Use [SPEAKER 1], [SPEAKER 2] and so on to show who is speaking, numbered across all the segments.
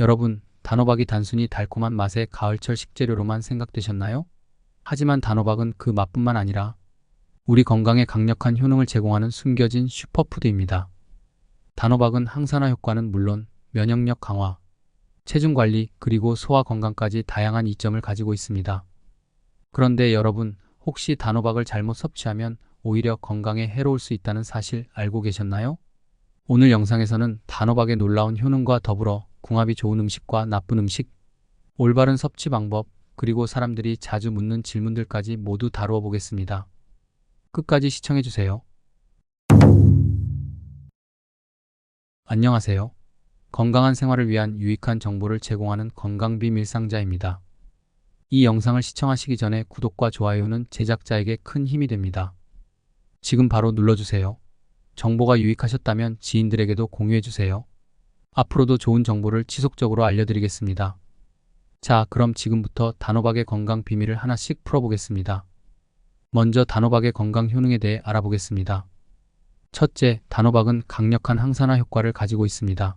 [SPEAKER 1] 여러분, 단호박이 단순히 달콤한 맛의 가을철 식재료로만 생각되셨나요? 하지만 단호박은 그 맛뿐만 아니라 우리 건강에 강력한 효능을 제공하는 숨겨진 슈퍼푸드입니다. 단호박은 항산화 효과는 물론 면역력 강화, 체중 관리, 그리고 소화 건강까지 다양한 이점을 가지고 있습니다. 그런데 여러분, 혹시 단호박을 잘못 섭취하면 오히려 건강에 해로울 수 있다는 사실 알고 계셨나요? 오늘 영상에서는 단호박의 놀라운 효능과 더불어 궁합이 좋은 음식과 나쁜 음식, 올바른 섭취 방법, 그리고 사람들이 자주 묻는 질문들까지 모두 다루어 보겠습니다. 끝까지 시청해 주세요. 안녕하세요. 건강한 생활을 위한 유익한 정보를 제공하는 건강비밀상자입니다. 이 영상을 시청하시기 전에 구독과 좋아요는 제작자에게 큰 힘이 됩니다. 지금 바로 눌러주세요. 정보가 유익하셨다면 지인들에게도 공유해주세요. 앞으로도 좋은 정보를 지속적으로 알려드리겠습니다. 자, 그럼 지금부터 단호박의 건강 비밀을 하나씩 풀어보겠습니다. 먼저 단호박의 건강 효능에 대해 알아보겠습니다. 첫째, 단호박은 강력한 항산화 효과를 가지고 있습니다.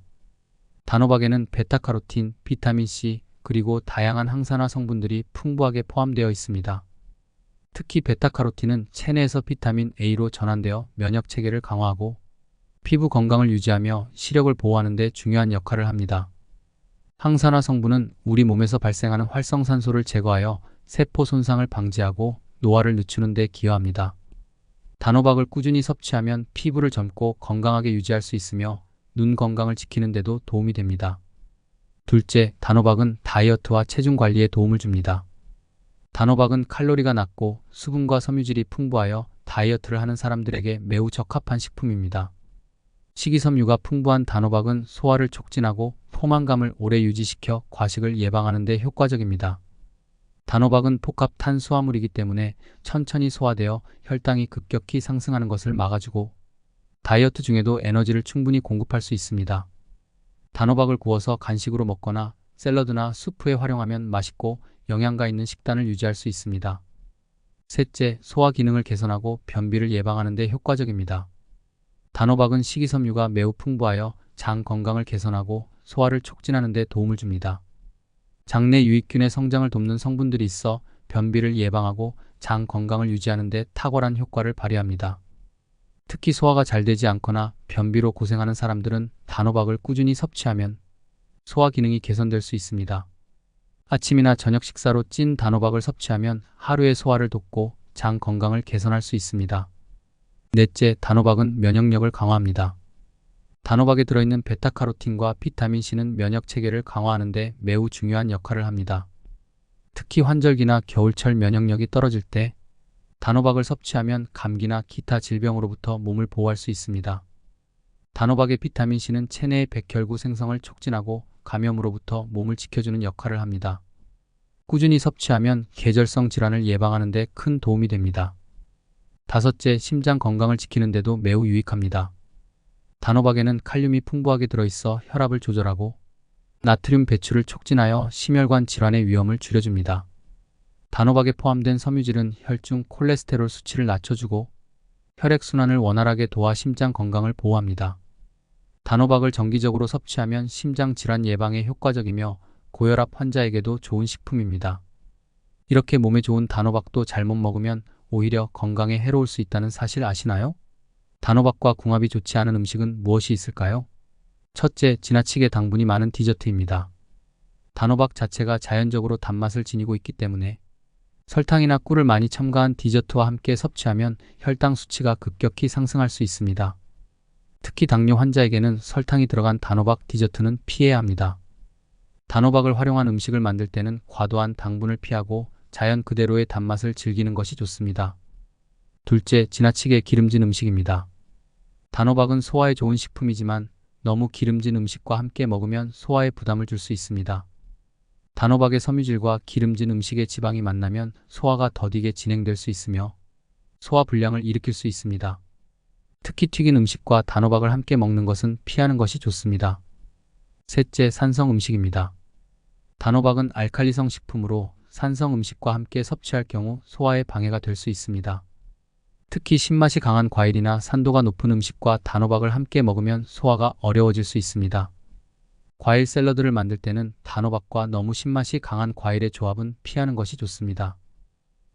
[SPEAKER 1] 단호박에는 베타카로틴, 비타민C, 그리고 다양한 항산화 성분들이 풍부하게 포함되어 있습니다. 특히 베타카로틴은 체내에서 비타민 A로 전환되어 면역 체계를 강화하고 피부 건강을 유지하며 시력을 보호하는 데 중요한 역할을 합니다. 항산화 성분은 우리 몸에서 발생하는 활성산소를 제거하여 세포 손상을 방지하고 노화를 늦추는 데 기여합니다. 단호박을 꾸준히 섭취하면 피부를 젊고 건강하게 유지할 수 있으며 눈 건강을 지키는 데도 도움이 됩니다. 둘째, 단호박은 다이어트와 체중 관리에 도움을 줍니다. 단호박은 칼로리가 낮고 수분과 섬유질이 풍부하여 다이어트를 하는 사람들에게 매우 적합한 식품입니다. 식이섬유가 풍부한 단호박은 소화를 촉진하고 포만감을 오래 유지시켜 과식을 예방하는 데 효과적입니다. 단호박은 복합 탄수화물이기 때문에 천천히 소화되어 혈당이 급격히 상승하는 것을 막아주고 다이어트 중에도 에너지를 충분히 공급할 수 있습니다. 단호박을 구워서 간식으로 먹거나 샐러드나 수프에 활용하면 맛있고 영양가 있는 식단을 유지할 수 있습니다. 셋째, 소화 기능을 개선하고 변비를 예방하는 데 효과적입니다. 단호박은 식이섬유가 매우 풍부하여 장 건강을 개선하고 소화를 촉진하는 데 도움을 줍니다. 장내 유익균의 성장을 돕는 성분들이 있어 변비를 예방하고 장 건강을 유지하는 데 탁월한 효과를 발휘합니다. 특히 소화가 잘 되지 않거나 변비로 고생하는 사람들은 단호박을 꾸준히 섭취하면 소화 기능이 개선될 수 있습니다. 아침이나 저녁 식사로 찐 단호박을 섭취하면 하루의 소화를 돕고 장 건강을 개선할 수 있습니다. 넷째, 단호박은 면역력을 강화합니다. 단호박에 들어있는 베타카로틴과 비타민C는 면역 체계를 강화하는 데 매우 중요한 역할을 합니다. 특히 환절기나 겨울철 면역력이 떨어질 때 단호박을 섭취하면 감기나 기타 질병으로부터 몸을 보호할 수 있습니다. 단호박의 비타민C는 체내의 백혈구 생성을 촉진하고 감염으로부터 몸을 지켜주는 역할을 합니다. 꾸준히 섭취하면 계절성 질환을 예방하는 데 큰 도움이 됩니다. 다섯째, 심장 건강을 지키는 데도 매우 유익합니다. 단호박에는 칼륨이 풍부하게 들어있어 혈압을 조절하고 나트륨 배출을 촉진하여 심혈관 질환의 위험을 줄여줍니다. 단호박에 포함된 섬유질은 혈중 콜레스테롤 수치를 낮춰주고 혈액순환을 원활하게 도와 심장 건강을 보호합니다. 단호박을 정기적으로 섭취하면 심장 질환 예방에 효과적이며 고혈압 환자에게도 좋은 식품입니다. 이렇게 몸에 좋은 단호박도 잘못 먹으면 오히려 건강에 해로울 수 있다는 사실 아시나요? 단호박과 궁합이 좋지 않은 음식은 무엇이 있을까요? 첫째, 지나치게 당분이 많은 디저트입니다. 단호박 자체가 자연적으로 단맛을 지니고 있기 때문에 설탕이나 꿀을 많이 첨가한 디저트와 함께 섭취하면 혈당 수치가 급격히 상승할 수 있습니다. 특히 당뇨 환자에게는 설탕이 들어간 단호박 디저트는 피해야 합니다. 단호박을 활용한 음식을 만들 때는 과도한 당분을 피하고 자연 그대로의 단맛을 즐기는 것이 좋습니다. 둘째, 지나치게 기름진 음식입니다. 단호박은 소화에 좋은 식품이지만 너무 기름진 음식과 함께 먹으면 소화에 부담을 줄 수 있습니다. 단호박의 섬유질과 기름진 음식의 지방이 만나면 소화가 더디게 진행될 수 있으며 소화 불량을 일으킬 수 있습니다. 특히 튀긴 음식과 단호박을 함께 먹는 것은 피하는 것이 좋습니다. 셋째, 산성 음식입니다. 단호박은 알칼리성 식품으로 산성 음식과 함께 섭취할 경우 소화에 방해가 될 수 있습니다. 특히 신맛이 강한 과일이나 산도가 높은 음식과 단호박을 함께 먹으면 소화가 어려워질 수 있습니다. 과일 샐러드를 만들 때는 단호박과 너무 신맛이 강한 과일의 조합은 피하는 것이 좋습니다.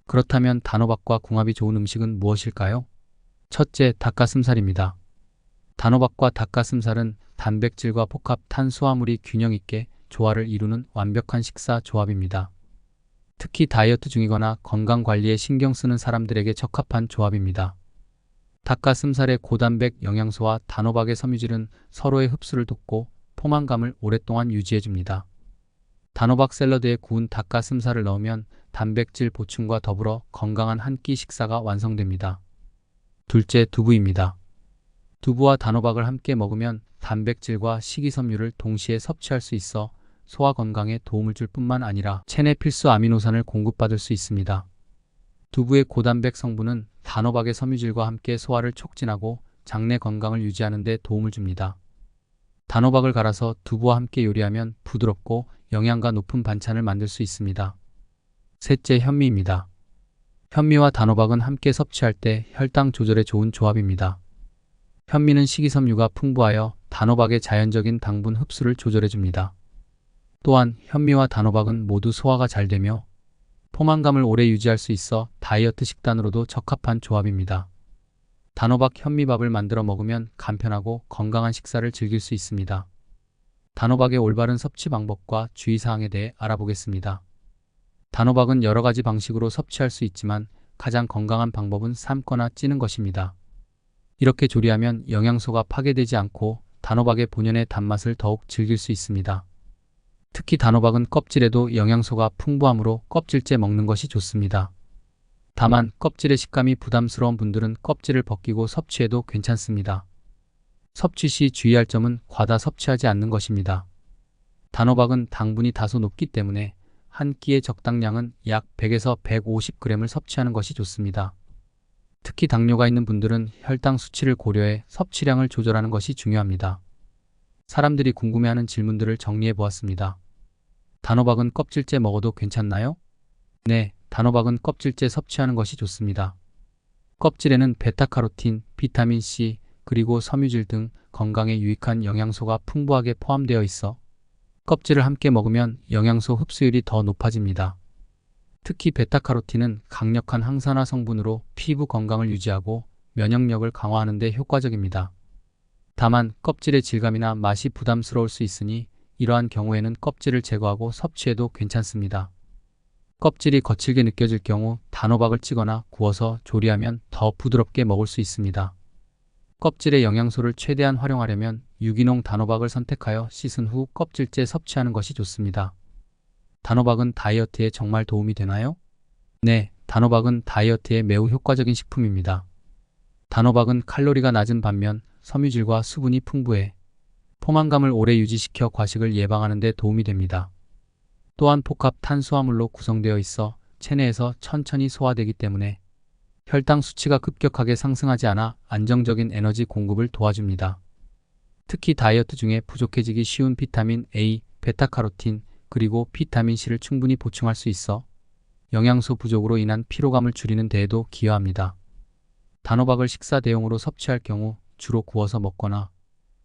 [SPEAKER 1] 그렇다면 단호박과 궁합이 좋은 음식은 무엇일까요? 첫째, 닭가슴살입니다. 단호박과 닭가슴살은 단백질과 복합 탄수화물이 균형 있게 조화를 이루는 완벽한 식사 조합입니다. 특히 다이어트 중이거나 건강 관리에 신경 쓰는 사람들에게 적합한 조합입니다. 닭가슴살의 고단백 영양소와 단호박의 섬유질은 서로의 흡수를 돕고 포만감을 오랫동안 유지해 줍니다. 단호박 샐러드에 구운 닭가슴살을 넣으면 단백질 보충과 더불어 건강한 한 끼 식사가 완성됩니다. 둘째, 두부입니다. 두부와 단호박을 함께 먹으면 단백질과 식이섬유를 동시에 섭취할 수 있어 소화 건강에 도움을 줄 뿐만 아니라 체내 필수 아미노산을 공급받을 수 있습니다. 두부의 고단백 성분은 단호박의 섬유질과 함께 소화를 촉진하고 장내 건강을 유지하는 데 도움을 줍니다. 단호박을 갈아서 두부와 함께 요리하면 부드럽고 영양가 높은 반찬을 만들 수 있습니다. 셋째, 현미입니다. 현미와 단호박은 함께 섭취할 때 혈당 조절에 좋은 조합입니다. 현미는 식이섬유가 풍부하여 단호박의 자연적인 당분 흡수를 조절해 줍니다. 또한 현미와 단호박은 모두 소화가 잘 되며 포만감을 오래 유지할 수 있어 다이어트 식단으로도 적합한 조합입니다. 단호박 현미밥을 만들어 먹으면 간편하고 건강한 식사를 즐길 수 있습니다. 단호박의 올바른 섭취 방법과 주의사항에 대해 알아보겠습니다. 단호박은 여러 가지 방식으로 섭취할 수 있지만 가장 건강한 방법은 삶거나 찌는 것입니다. 이렇게 조리하면 영양소가 파괴되지 않고 단호박의 본연의 단맛을 더욱 즐길 수 있습니다. 특히 단호박은 껍질에도 영양소가 풍부하므로 껍질째 먹는 것이 좋습니다. 다만 껍질의 식감이 부담스러운 분들은 껍질을 벗기고 섭취해도 괜찮습니다. 섭취 시 주의할 점은 과다 섭취하지 않는 것입니다. 단호박은 당분이 다소 높기 때문에 한 끼의 적당량은 약 100에서 150g을 섭취하는 것이 좋습니다. 특히 당뇨가 있는 분들은 혈당 수치를 고려해 섭취량을 조절하는 것이 중요합니다. 사람들이 궁금해하는 질문들을 정리해 보았습니다. 단호박은 껍질째 먹어도 괜찮나요? 네, 단호박은 껍질째 섭취하는 것이 좋습니다. 껍질에는 베타카로틴, 비타민 C, 그리고 섬유질 등 건강에 유익한 영양소가 풍부하게 포함되어 있어 껍질을 함께 먹으면 영양소 흡수율이 더 높아집니다. 특히 베타카로틴은 강력한 항산화 성분으로 피부 건강을 유지하고 면역력을 강화하는 데 효과적입니다. 다만 껍질의 질감이나 맛이 부담스러울 수 있으니 이러한 경우에는 껍질을 제거하고 섭취해도 괜찮습니다. 껍질이 거칠게 느껴질 경우 단호박을 찌거나 구워서 조리하면 더 부드럽게 먹을 수 있습니다. 껍질의 영양소를 최대한 활용하려면 유기농 단호박을 선택하여 씻은 후 껍질째 섭취하는 것이 좋습니다. 단호박은 다이어트에 정말 도움이 되나요? 네, 단호박은 다이어트에 매우 효과적인 식품입니다. 단호박은 칼로리가 낮은 반면 섬유질과 수분이 풍부해 포만감을 오래 유지시켜 과식을 예방하는 데 도움이 됩니다. 또한 복합 탄수화물로 구성되어 있어 체내에서 천천히 소화되기 때문에 혈당 수치가 급격하게 상승하지 않아 안정적인 에너지 공급을 도와줍니다. 특히 다이어트 중에 부족해지기 쉬운 비타민 A, 베타카로틴, 그리고 비타민 C를 충분히 보충할 수 있어 영양소 부족으로 인한 피로감을 줄이는 데에도 기여합니다. 단호박을 식사 대용으로 섭취할 경우 주로 구워서 먹거나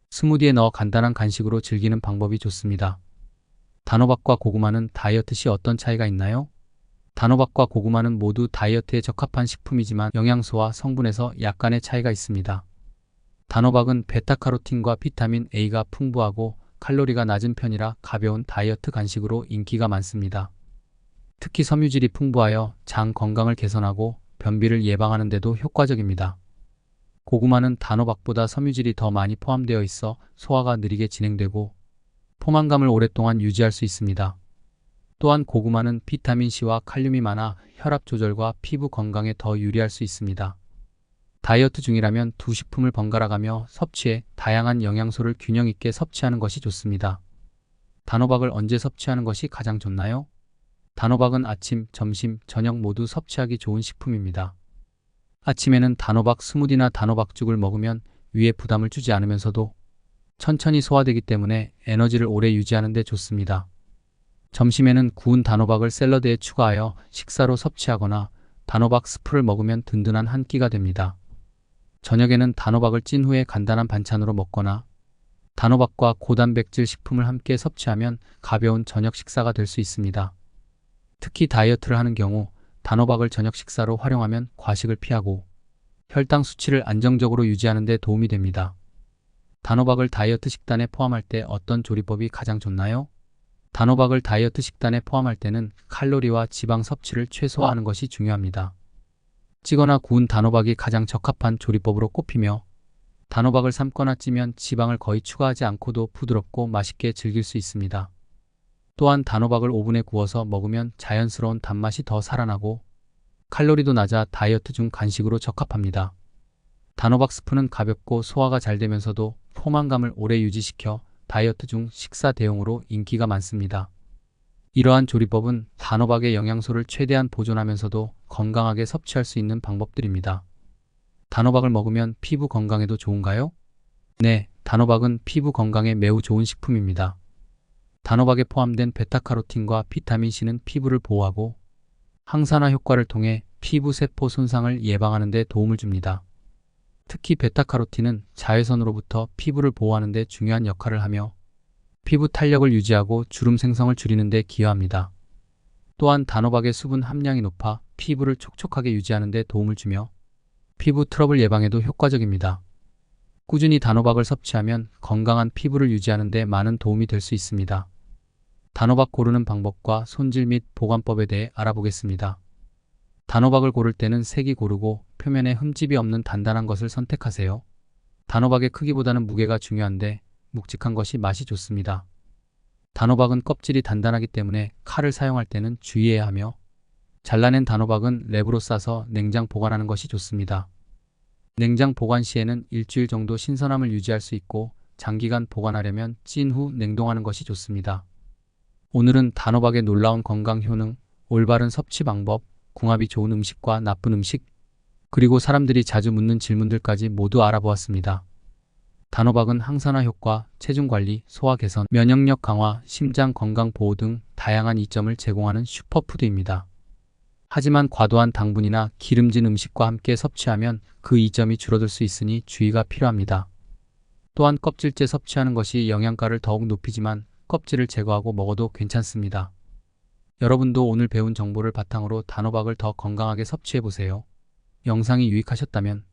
[SPEAKER 1] 스무디에 넣어 간단한 간식으로 즐기는 방법이 좋습니다. 단호박과 고구마는 다이어트 시 어떤 차이가 있나요? 단호박과 고구마는 모두 다이어트에 적합한 식품이지만 영양소와 성분에서 약간의 차이가 있습니다. 단호박은 베타카로틴과 비타민 A가 풍부하고 칼로리가 낮은 편이라 가벼운 다이어트 간식으로 인기가 많습니다. 특히 섬유질이 풍부하여 장 건강을 개선하고 변비를 예방하는 데도 효과적입니다. 고구마는 단호박보다 섬유질이 더 많이 포함되어 있어 소화가 느리게 진행되고 포만감을 오랫동안 유지할 수 있습니다. 또한 고구마는 비타민C와 칼륨이 많아 혈압 조절과 피부 건강에 더 유리할 수 있습니다. 다이어트 중이라면 두 식품을 번갈아 가며 섭취해 다양한 영양소를 균형 있게 섭취하는 것이 좋습니다. 단호박을 언제 섭취하는 것이 가장 좋나요? 단호박은 아침, 점심, 저녁 모두 섭취하기 좋은 식품입니다. 아침에는 단호박 스무디나 단호박죽을 먹으면 위에 부담을 주지 않으면서도 천천히 소화되기 때문에 에너지를 오래 유지하는 데 좋습니다. 점심에는 구운 단호박을 샐러드에 추가하여 식사로 섭취하거나 단호박 스프를 먹으면 든든한 한 끼가 됩니다. 저녁에는 단호박을 찐 후에 간단한 반찬으로 먹거나 단호박과 고단백질 식품을 함께 섭취하면 가벼운 저녁 식사가 될 수 있습니다. 특히 다이어트를 하는 경우 단호박을 저녁 식사로 활용하면 과식을 피하고 혈당 수치를 안정적으로 유지하는 데 도움이 됩니다. 단호박을 다이어트 식단에 포함할 때 어떤 조리법이 가장 좋나요? 단호박을 다이어트 식단에 포함할 때는 칼로리와 지방 섭취를 최소화하는 것이 중요합니다. 찌거나 구운 단호박이 가장 적합한 조리법으로 꼽히며 단호박을 삶거나 찌면 지방을 거의 추가하지 않고도 부드럽고 맛있게 즐길 수 있습니다. 또한 단호박을 오븐에 구워서 먹으면 자연스러운 단맛이 더 살아나고 칼로리도 낮아 다이어트 중 간식으로 적합합니다. 단호박 스프는 가볍고 소화가 잘 되면서도 포만감을 오래 유지시켜 다이어트 중 식사 대용으로 인기가 많습니다. 이러한 조리법은 단호박의 영양소를 최대한 보존하면서도 건강하게 섭취할 수 있는 방법들입니다. 단호박을 먹으면 피부 건강에도 좋은가요? 네, 단호박은 피부 건강에 매우 좋은 식품입니다. 단호박에 포함된 베타카로틴과 비타민C는 피부를 보호하고 항산화 효과를 통해 피부 세포 손상을 예방하는 데 도움을 줍니다. 특히 베타카로틴은 자외선으로부터 피부를 보호하는 데 중요한 역할을 하며 피부 탄력을 유지하고 주름 생성을 줄이는 데 기여합니다. 또한 단호박의 수분 함량이 높아 피부를 촉촉하게 유지하는 데 도움을 주며 피부 트러블 예방에도 효과적입니다. 꾸준히 단호박을 섭취하면 건강한 피부를 유지하는 데 많은 도움이 될 수 있습니다. 단호박 고르는 방법과 손질 및 보관법에 대해 알아보겠습니다. 단호박을 고를 때는 색이 고르고 표면에 흠집이 없는 단단한 것을 선택하세요. 단호박의 크기보다는 무게가 중요한데 묵직한 것이 맛이 좋습니다. 단호박은 껍질이 단단하기 때문에 칼을 사용할 때는 주의해야 하며 잘라낸 단호박은 랩으로 싸서 냉장 보관하는 것이 좋습니다. 냉장 보관 시에는 일주일 정도 신선함을 유지할 수 있고 장기간 보관하려면 찐 후 냉동하는 것이 좋습니다. 오늘은 단호박의 놀라운 건강 효능, 올바른 섭취 방법, 궁합이 좋은 음식과 나쁜 음식, 그리고 사람들이 자주 묻는 질문들까지 모두 알아보았습니다. 단호박은 항산화 효과, 체중 관리, 소화 개선, 면역력 강화, 심장 건강 보호 등 다양한 이점을 제공하는 슈퍼푸드입니다. 하지만 과도한 당분이나 기름진 음식과 함께 섭취하면 그 이점이 줄어들 수 있으니 주의가 필요합니다. 또한 껍질째 섭취하는 것이 영양가를 더욱 높이지만 껍질을 제거하고 먹어도 괜찮습니다. 여러분도 오늘 배운 정보를 바탕으로 단호박을 더 건강하게 섭취해 보세요. 영상이 유익하셨다면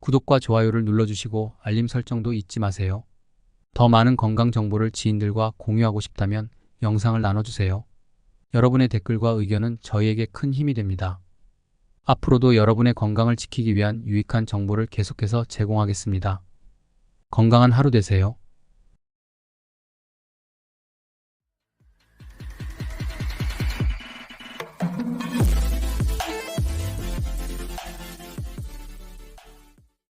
[SPEAKER 1] 구독과 좋아요를 눌러주시고 알림 설정도 잊지 마세요. 더 많은 건강 정보를 지인들과 공유하고 싶다면 영상을 나눠주세요. 여러분의 댓글과 의견은 저희에게 큰 힘이 됩니다. 앞으로도 여러분의 건강을 지키기 위한 유익한 정보를 계속해서 제공하겠습니다. 건강한 하루 되세요.